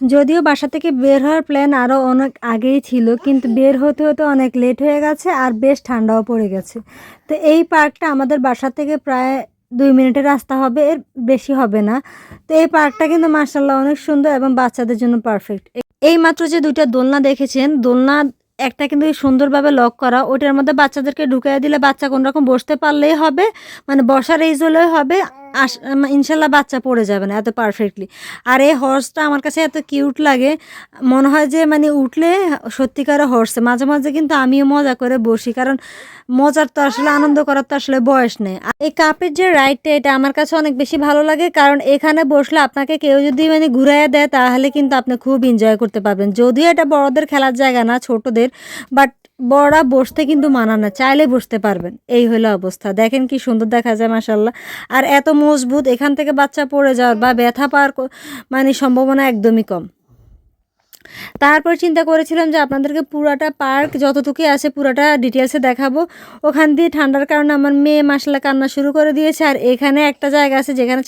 যদিও বাসা থেকে বের হওয়ার প্ল্যান আরও অনেক আগেই ছিল, কিন্তু বের হতে হতে অনেক লেট হয়ে গেছে আর বেশ ঠান্ডাও পড়ে গেছে। তো এই পার্কটা আমাদের বাসা থেকে প্রায় দুই মিনিটের রাস্তা হবে, এর বেশি হবে না। তো এই পার্কটা কিন্তু মার্শাল্লাহ অনেক সুন্দর এবং বাচ্চাদের জন্য পারফেক্ট এই মাত্র যে দুইটা দোলনা দেখেছেন, দোলনা একটা কিন্তু সুন্দরভাবে লক করা ওটার মধ্যে বাচ্চাদেরকে ঢুকিয়ে দিলে বাচ্চা কোন রকম বসতে পারলেই হবে মানে বসার এইজ হলেই হবে। আস ইনশাল্লাহ বাচ্চা পড়ে যাবে না এত পারফেক্টলি আর এই হর্সটা আমার কাছে এত কিউট লাগে, মনে হয় যে মানে উঠলে সত্যিকারে হর্সে মাঝে মাঝে কিন্তু আমিও মজা করে বসি, কারণ মজার তো আসলে, আনন্দ করার তো আসলে বয়স নেই। আর এই কাপের যে রাইডটা এটা আমার কাছে অনেক বেশি ভালো লাগে, কারণ এখানে বসলে আপনাকে কেউ যদি মানে ঘুরাইয়া দেয়, তাহলে কিন্তু আপনি খুব এনজয় করতে পারবেন। যদিও এটা বড়দের খেলার জায়গা না, ছোটদের বাট বড়রা বসতে কিন্তু মানা না, চাইলে বসতে পারবেন। এই হলো অবস্থা। দেখেন কি সুন্দর দেখা যায় মাসাল্লাহ আর এত মজবুত, এখান থেকে বাচ্চা পড়ে যাওয়ার বা ব্যথা পাওয়ার মানে সম্ভাবনা একদমই কম। তারপর চিন্তা করেছিলাম যে আপনাদেরকে পুরাটা পার্ক যতটুকুই আছে পুরাটা ডিটেলসে দেখাবো। ওখান দিয়ে ঠান্ডার কারণে আমার মেয়ে মাসলা কান্না শুরু করে দিয়েছে আর এখানে একটা জায়গা আছে যেখানে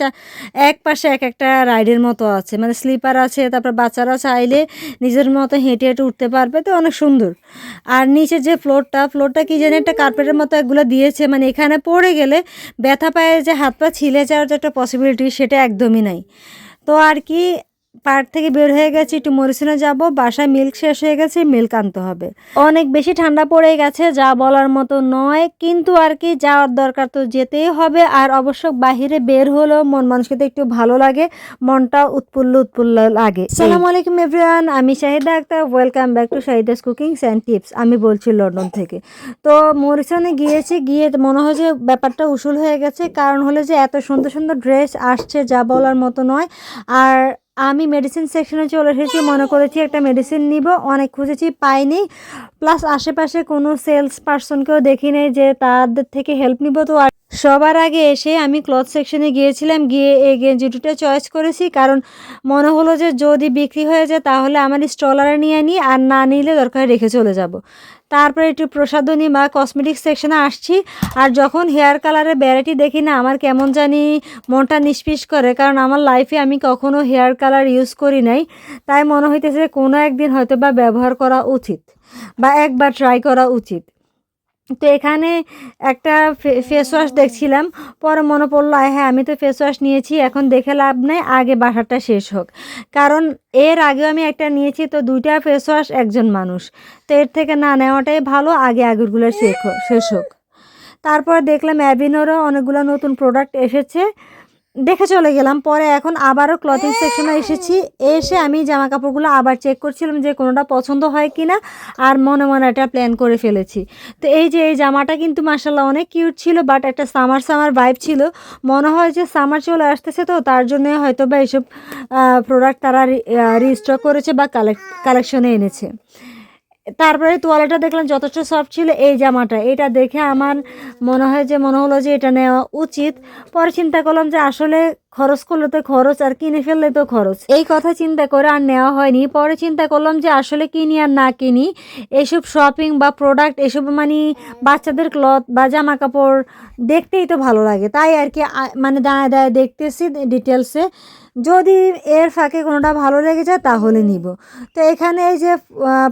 এক পাশে এক একটা রাইডের মতো আছে। মানে স্লিপার আছে, তারপর বাচ্চারা চাইলে নিজের মতো হেঁটে হেঁটে উঠতে পারবে। তো অনেক সুন্দর। আর নিচে যে ফ্লোরটা ফ্লোরটা কি জানি একটা কার্পেটের মতো এগুলো দিয়েছে। মানে এখানে পড়ে গেলে ব্যথা পায়ে যে হাত পা ছিলে যাওয়ার যে একটা পসিবিলিটি সেটা একদমই নাই। তো আর কি পার্ক থেকে বের হয়ে গেছি একটু মরিসনে যাব বাসায় মিল্ক শেষ হয়ে গেছে মিল্ক আনতে হবে। অনেক বেশি ঠান্ডা পড়ে গেছে যা বলার মতো নয় কিন্তু আর কি যাওয়ার দরকার তো যেতেই হবে আর অবশ্য বাহিরে বের হলেও মন মানুষকে তো একটু ভালো লাগে মনটা উৎফুল্ল উৎফুল্ল লাগে। সালাম আলাইকুম এভরিওয়ান আমি Shahida Akhtar welcome back to Shahida's cooking and tips আমি বলছি লন্ডন থেকে। তো মরিসনে গিয়েছি গিয়ে মনে হয় যে ব্যাপারটা উসুল হয়ে গেছে কারণ হলো যে এত সুন্দর সুন্দর ড্রেস আসছে যা বলার মতো নয় আর আমি মেডিসিন সেকশনে চলে এসেছি, মনে করেছি একটা মেডিসিন নিব, অনেক খুঁজেছি, পাইনি। প্লাস আশেপাশে কোনো সেলস পার্সনকেও দেখি যে তাদের থেকে হেল্প নিব, তো আর সবার আগে এসে আমি ক্লথ সেকশনে গিয়েছিলাম, গিয়ে এই গেঞ্জি দুটো চয়েস করেছি। কারণ মনে হলো যে যদি বিক্রি হয়ে যায় তাহলে আমার স্টলারে নিয়ে নিই আর না নিলে দরকার রেখে চলে যাব। তারপরে একটু প্রসাধনী বা কসমেটিক সেকশনে আসছি, আর যখন হেয়ার কালারের ভ্যারাইটি দেখি না, আমার কেমন জানি মনটা নিষ্পিস করে। কারণ আমার লাইফে আমি কখনো হেয়ার কালার ইউজ করি নাই। তাই মনে হইতেছে কোনো একদিন হয়তো বা ব্যবহার করা উচিত, বা একবার ট্রাই করা উচিত। তো এখানে একটা ফেস ওয়াশ দেখছিলাম। পরে মনে পড়ল হ্যাঁ আমি তো ফেস ওয়াশ নিয়েছি, এখন দেখে লাভ নেই, আগে বাসাটা শেষ হোক। কারণ এর আগেও আমি একটা নিয়েছি, তো দুইটা ফেস ওয়াশ একজন মানুষ। তো এর থেকে না নেওয়াটাই ভালো, আগে আগেরগুলো শেষ হোক শেষ হোক। তারপর দেখলাম অ্যাভিনোরও অনেকগুলো নতুন প্রোডাক্ট এসেছে। দেখে চলে গেলাম। পরে এখন আবারও ক্লথিং সেকশনে এসেছি। এসে আমি জামা কাপড়গুলো আবার চেক করছিলাম যে কোনোটা পছন্দ হয় কি না আর মনে মনে এটা প্ল্যান করে ফেলেছি। তো এই যে এই জামাটা কিন্তু মাসাল্লাহ অনেক কিউট ছিল বাট একটা সামার সামার ভাইব ছিল। মনে হয় যে সামার চলে আসতেছে তো তার জন্য হয়তো বা এইসব প্রোডাক্ট তারা রিস্টক করেছে বা কালেক্ট কালেকশনে এনেছে। তারপরে তোয়ালেটা দেখলাম যথেষ্ট সফট ছিল, এই জামাটা। এটা দেখে আমার মনে হয় যে, মনে হলো যে, এটা নেওয়া উচিত। পরে চিন্তা করলাম যে, আসলে খরচ করলে তো খরচ, আর কিনে ফেললে তো খরচ। এই কথা চিন্তা করে আর নেওয়া হয়নি। পরে চিন্তা করলাম যে, আসলে কিনি আর না কিনি এইসব শপিং বা প্রোডাক্ট এসব মানে বাচ্চাদের ক্লথ বা জামা কাপড় দেখতেই তো ভালো লাগে। তাই আর কি মানে দাঁড়ায় দাঁড়ায় দেখতেছি ডিটেলসে যদি এর ফাঁকে কোনোটা ভালো লেগে যায় তাহলে নিব। তো এখানে এই যে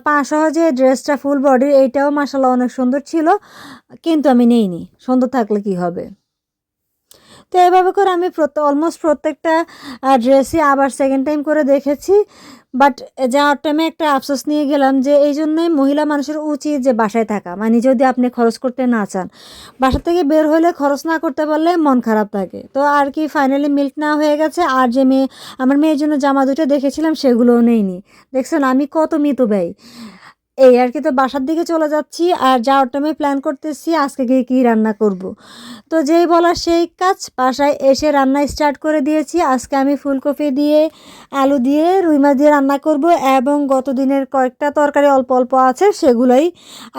পাঁচশো যে ড্রেসটা ফুল বডির এইটাও মাসাল্লাহ অনেক সুন্দর ছিল, কিন্তু আমি নেইনি। সুন্দর থাকলে কি হবে? তো এভাবে করে আমি অলমোস্ট প্রত্যেকটা ড্রেসই আবার সেকেন্ড টাইম করে দেখেছি। বাট যাওয়ার টাইমে একটা আফসোস নিয়ে গেলাম যে এই জন্যই মহিলা মানুষের উচিত যে বাসায় থাকা। মানে যদি আপনি খরচ করতে না চান, বাসা থেকে বের হলে খরচ না করতে পারলে মন খারাপ থাকে। তো আর কি ফাইনালি মিল্ক না হয়ে গেছে, আর যে মেয়ে আমার মেয়ের জন্য জামা দুটো দেখেছিলাম, সেগুলোও নেইনি। দেখছেন আমি কত মিতু ব্যয়। এই আর কি, তো বাসার দিকে চলে যাচ্ছি আর যাওয়ার টাইমে প্ল্যান করতেছি আজকে গিয়ে কী রান্না করব। তো যেই বলা সেই কাজ, বাসায় এসে রান্না স্টার্ট করে দিয়েছি। আজকে আমি ফুলকপি দিয়ে, আলু দিয়ে, রুই মাছ দিয়ে রান্না করব এবং গত দিনের কয়েকটা তরকারি অল্প অল্প আছে, সেগুলোই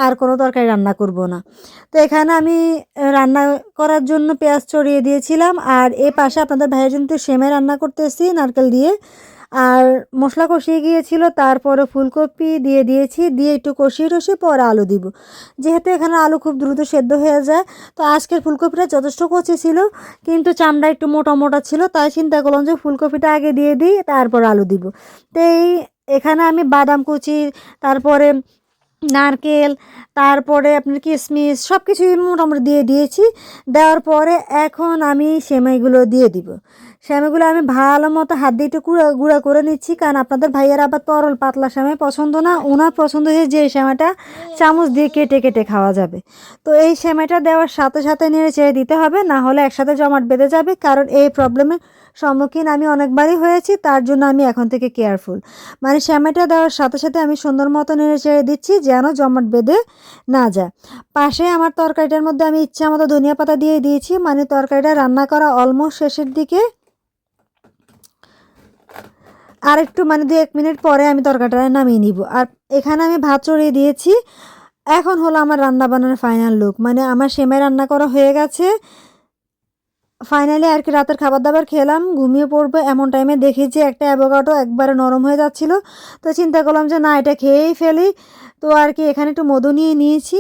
আর কোনো তরকারি রান্না করব না। তো এখানে আমি রান্না করার জন্য পেঁয়াজ ছড়িয়ে দিয়েছিলাম আর এ পাশে আপনাদের ভাইয়ের জন্য সেমাই রান্না করতেছি, নারকেল দিয়ে। আর মশলা কষিয়ে গিয়েছিল, তারপরে ফুলকপি দিয়ে দিয়েছি, দিয়ে একটু কষিয়ে টষিয়ে পরে আলু দিব। যেহেতু এখানে আলু খুব দ্রুত সেদ্ধ হয়ে যায়, তো আজকের ফুলকপিটা যথেষ্ট কচি ছিল, কিন্তু চামড়া একটু মোটা মোটা ছিল, তাই চিন্তা করলাম যে ফুলকপিটা আগে দিয়ে দিই, তারপর আলু দিব। তো এই এখানে আমি বাদাম কুচি, তারপরে নারকেল, তারপরে আপনার কিশমিশ সব কিছুই মোটামুটি দিয়ে দিয়েছি। দেওয়ার পরে এখন আমি সেমাইগুলো দিয়ে দিব। সেমাইগুলো আমি ভালো মতো হাত দিয়ে একটু গুঁড়া গুঁড়া করে নিচ্ছি, কারণ আপনাদের ভাইয়ের আবার তরল পাতলা সেমাই পছন্দ না ওনার পছন্দ হয়ে যে সেমাইটা চামচ দিয়ে কেটে কেটে খাওয়া যাবে। তো এই সেমাইটা দেওয়ার সাথে সাথে নেড়ে চেড়ে দিতে হবে, না হলে একসাথে জমাট বেঁধে যাবে, কারণ এই প্রবলেমের সম্মুখীন আমি অনেকবারই হয়েছি, তার জন্য আমি এখন থেকে কেয়ারফুল মানে সেমাইটা দেওয়ার সাথে সাথে আমি সুন্দর মতো নেড়ে চেড়ে দিচ্ছি যেন জমাট বেঁধে না যায়। পাশে আমার তরকারিটার মধ্যে আমি ইচ্ছা মতো ধনিয়া পাতা দিয়ে দিয়েছি মানে তরকারিটা রান্না করা অলমোস্ট শেষের দিকে। আর একটু মানে দু এক মিনিট পরে আমি তরকারিটা নামিয়ে নিব। আর এখানে আমি ভাত চড়িয়ে দিয়েছি। এখন হলো আমার রান্না বান্নার ফাইনাল লুক মানে আমার সেমাই রান্না করা হয়ে গেছে। ফাইনালি আর কি রাতের খাবার দাবার খেলাম, ঘুমিয়ে পড়ব এমন টাইমে দেখি যে একটা অ্যাভোকাডো একবারে নরম হয়ে যাচ্ছিল। তো চিন্তা করলাম যে না, এটা খেয়েই ফেলি। তো আর কি এখানে একটু মধু নিয়ে নিয়েছি,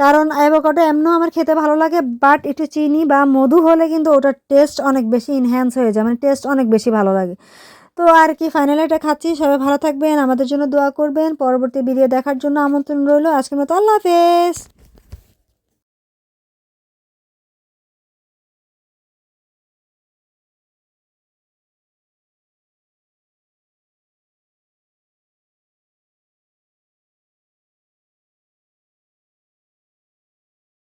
কারণ অ্যাভোকাডো এমনিও আমার খেতে ভালো লাগে বাট একটু চিনি বা মধু হলে কিন্তু ওটার টেস্ট অনেক বেশি ইনহ্যান্স হয়ে যায় মানে টেস্ট অনেক বেশি ভালো লাগে। তো আর কি ফাইনালি এটা খাচ্ছি, সবাই ভালো থাকবেন, আমাদের জন্য দোয়া করবেন, পরবর্তী ভিডিও দেখার জন্য আমন্ত্রণ রইল, আজকের মতো আল্লাহ হাফেজ।